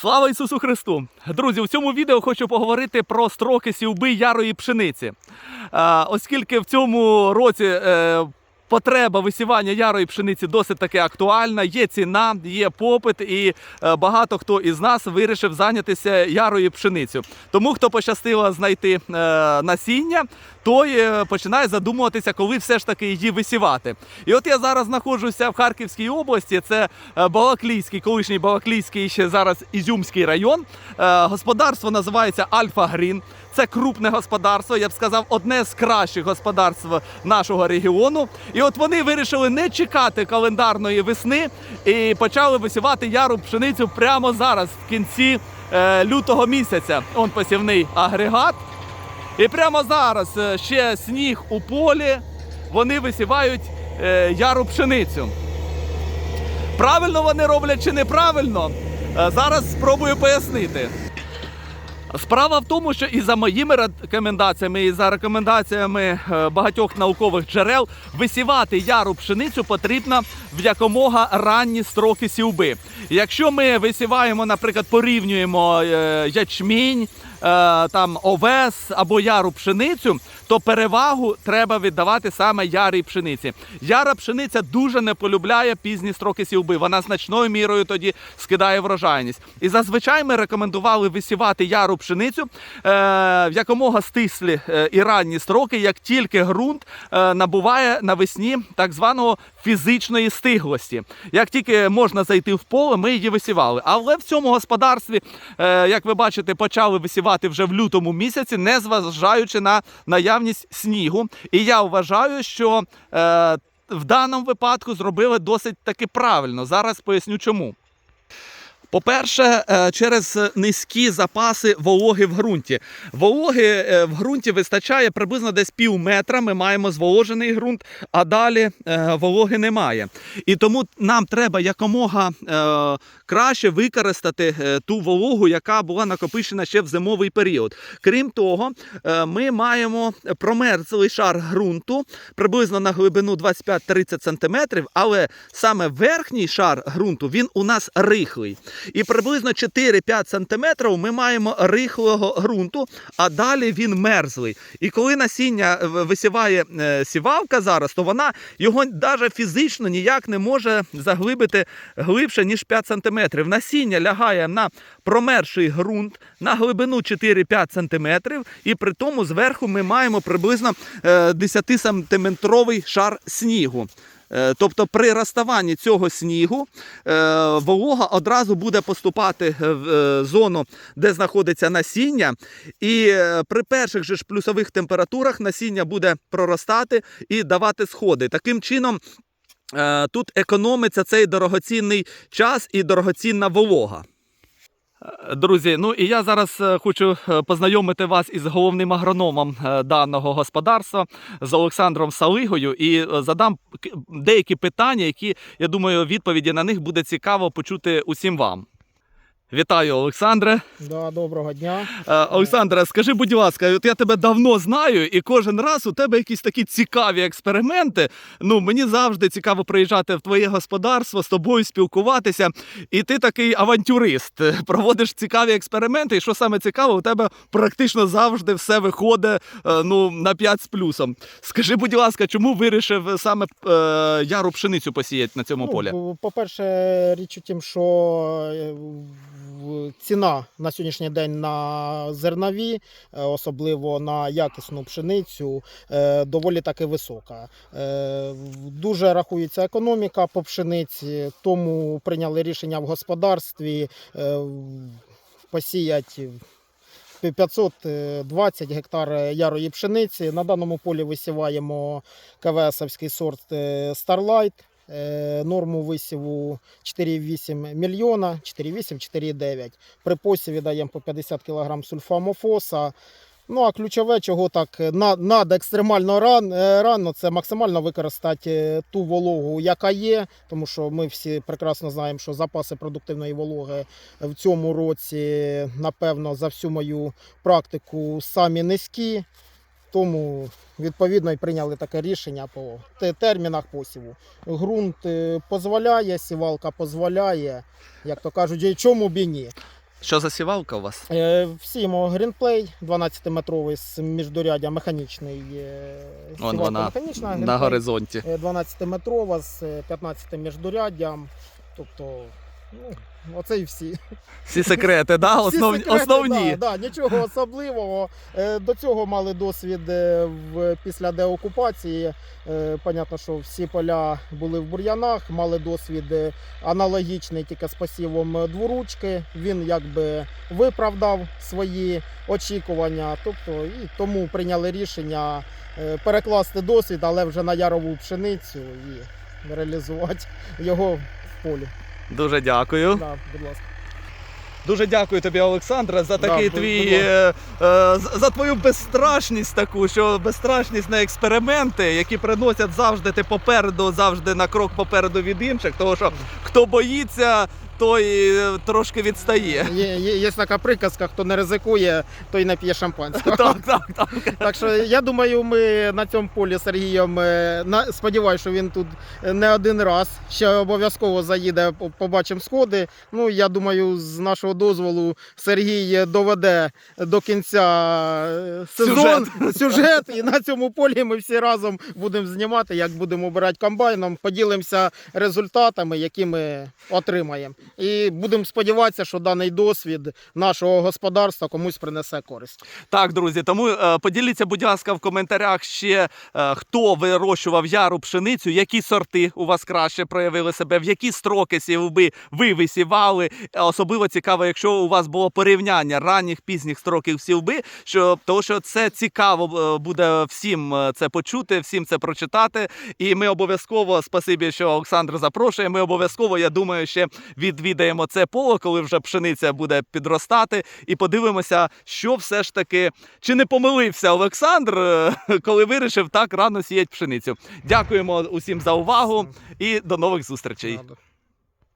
Слава Ісусу Христу! Друзі, у цьому відео хочу поговорити про строки сівби ярої пшениці. Оскільки в цьому році е, потреба висівання ярої пшениці досить таки актуальна, є ціна, є попит, і е, багато хто із нас вирішив зайнятися ярою пшеницею. Тому хто пощастило знайти е, насіння, той е, починає задумуватися, коли все ж таки її висівати. І от я зараз знаходжуся в Харківській області. Це е, Балаклійський, колишній Балаклійський, ще зараз Ізюмський район. Е, Господарство називається Альфа Грін. Це крупне господарство, я б сказав, одне з кращих господарств нашого регіону. І от вони вирішили не чекати календарної весни і почали висівати яру пшеницю прямо зараз, в кінці е, лютого місяця. Он посівний агрегат. І прямо зараз е, ще сніг у полі, вони висівають е, яру пшеницю. Правильно вони роблять чи неправильно? Е, Зараз спробую пояснити. Справа в тому, що і за моїми рекомендаціями, і за рекомендаціями багатьох наукових джерел, висівати яру пшеницю потрібно в якомога ранні строки сівби. Якщо ми висіваємо, наприклад, порівнюємо ячмінь, там овес або яру пшеницю, то перевагу треба віддавати саме ярій пшениці. Яра пшениця дуже не полюбляє пізні строки сівби. Вона значною мірою тоді скидає врожайність. І зазвичай ми рекомендували висівати яру пшеницю е, в якомога стислі е, і ранні строки, як тільки ґрунт е, набуває навесні так званого фізичної стиглості. Як тільки можна зайти в поле, ми її висівали. Але в цьому господарстві, е, як ви бачите, почали висівати вже в лютому місяці, не зважаючи на наявність снігу. І я вважаю, що е, в даному випадку зробили досить таки правильно. Зараз поясню чому. По-перше, е, через низькі запаси вологи в ґрунті. Вологи е, в ґрунті вистачає приблизно десь пів метра. Ми маємо зволожений ґрунт, а далі е, вологи немає. І тому нам треба якомога краще використати ту вологу, яка була накопичена ще в зимовий період. Крім того, ми маємо промерзлий шар ґрунту приблизно на глибину 25-30 см, але саме верхній шар ґрунту він у нас рихлий. І приблизно 4-5 см ми маємо рихлого ґрунту, а далі він мерзлий. І коли насіння е, висіває е, сівалка зараз, то вона його навіть фізично ніяк не може заглибити глибше, ніж 5 см. Насіння лягає на промерший ґрунт на глибину 4-5 см, і при тому зверху ми маємо приблизно 10-сантиметровий шар снігу. Е, Тобто при розставанні цього снігу е, волога одразу буде поступати в е, зону, де знаходиться насіння, і при перших же ж плюсових температурах насіння буде проростати і давати сходи. Таким чином. Тут економиться цей дорогоцінний час і дорогоцінна волога. Друзі, ну і я зараз е, хочу е, познайомити вас із головним агрономом е, даного господарства з Олександром Салигою і задам деякі питання, які я думаю, відповіді на них буде цікаво почути усім вам. Вітаю, Олександре. Да, доброго дня. Е, Олександре, скажи, будь ласка, от я тебе давно знаю, і кожен раз у тебе якісь такі цікаві експерименти. Ну, мені завжди цікаво приїжджати в твоє господарство, з тобою спілкуватися. І ти такий авантюрист. Проводиш цікаві експерименти, і що саме цікаво, у тебе практично завжди все виходить е, ну, на 5 з плюсом. Скажи, будь ласка, чому вирішив саме е, яру пшеницю посіяти на цьому полі? Ну, по-перше, річ у тім, що е, ціна на сьогоднішній день на зернові, е, особливо на якісну пшеницю, е, доволі таки висока. Е, Дуже рахується економіка по пшениці, тому прийняли рішення в господарстві посіяти 520 гектар ярої пшениці. На даному полі висіваємо КВСовський сорт Starlight. Е, Норму висіву 4,8 мільйона, 4,8-4,9. При посіві даємо по 50 кг сульфамофоса. Ну а ключове, чого так на- надо екстремально ран, е, рано, це максимально використати е, ту вологу, яка є, тому що ми всі прекрасно знаємо, що запаси продуктивної вологи в цьому році, напевно, за всю мою практику самі низькі. Тому відповідно і прийняли таке рішення по термінах посіву. Ґрунт е, дозволяє, сівалка дозволяє, як то кажуть, і чому б і ні. Що за сівалка у вас? Е, Всімо Greenplay 12-метровий з міждуряддя механічний. е, Вон вона механічна, на горизонті. е, 12-метрова з е, 15 міждуряддям. Тобто, ну, оце і всі. Всі секрети, да? Всі Основ... секрети, основні. Да, да, нічого особливого. Е, До цього мали досвід е, в, після деокупації. Е, Понятно, що всі поля були в бур'янах, мали досвід е, аналогічний тільки з посівом дворучки. Він якби виправдав свої очікування. Тобто, і тому прийняли рішення е, перекласти досвід, але вже на ярову пшеницю і реалізувати його в полі. Дуже дякую. Да, будь ласка. Дуже дякую тобі, Олександре, за такий да, твій е, е, за твою безстрашність таку, що безстрашність на експерименти, які приносять завжди ти попереду, завжди на крок попереду від інших. Тому що хто боїться, той е, трошки відстає. Є, є, є така приказка, хто не ризикує, той не п'є шампанського. Так, так, так. Так що я думаю, ми на цьому полі з Сергієм е, сподіваюся, що він тут не один раз. Ще обов'язково заїде, побачимо сходи. Ну я думаю, з нашого дозволу Сергій доведе до кінця е, сезон сюжет. І на цьому полі ми всі разом будемо знімати, як будемо обирати комбайном, поділимося результатами, які ми отримаємо. І будемо сподіватися, що даний досвід нашого господарства комусь принесе користь. Так, друзі, тому е, поділіться, будь ласка, в коментарях ще е, хто вирощував яру пшеницю, які сорти у вас краще проявили себе, в які строки сівби ви висівали. Особливо цікаво, якщо у вас було порівняння ранніх пізніх строків сівби, що тому що це цікаво е, буде всім це почути, всім це прочитати. І ми обов'язково, спасибі, що Олександр запрошує. Ми обов'язково, я думаю, ще відвідаємо це поле, коли вже пшениця буде підростати, і подивимося, що все ж таки чи не помилився Олександр, е, коли вирішив так рано сіяти пшеницю. Дякуємо усім за увагу і до нових зустрічей.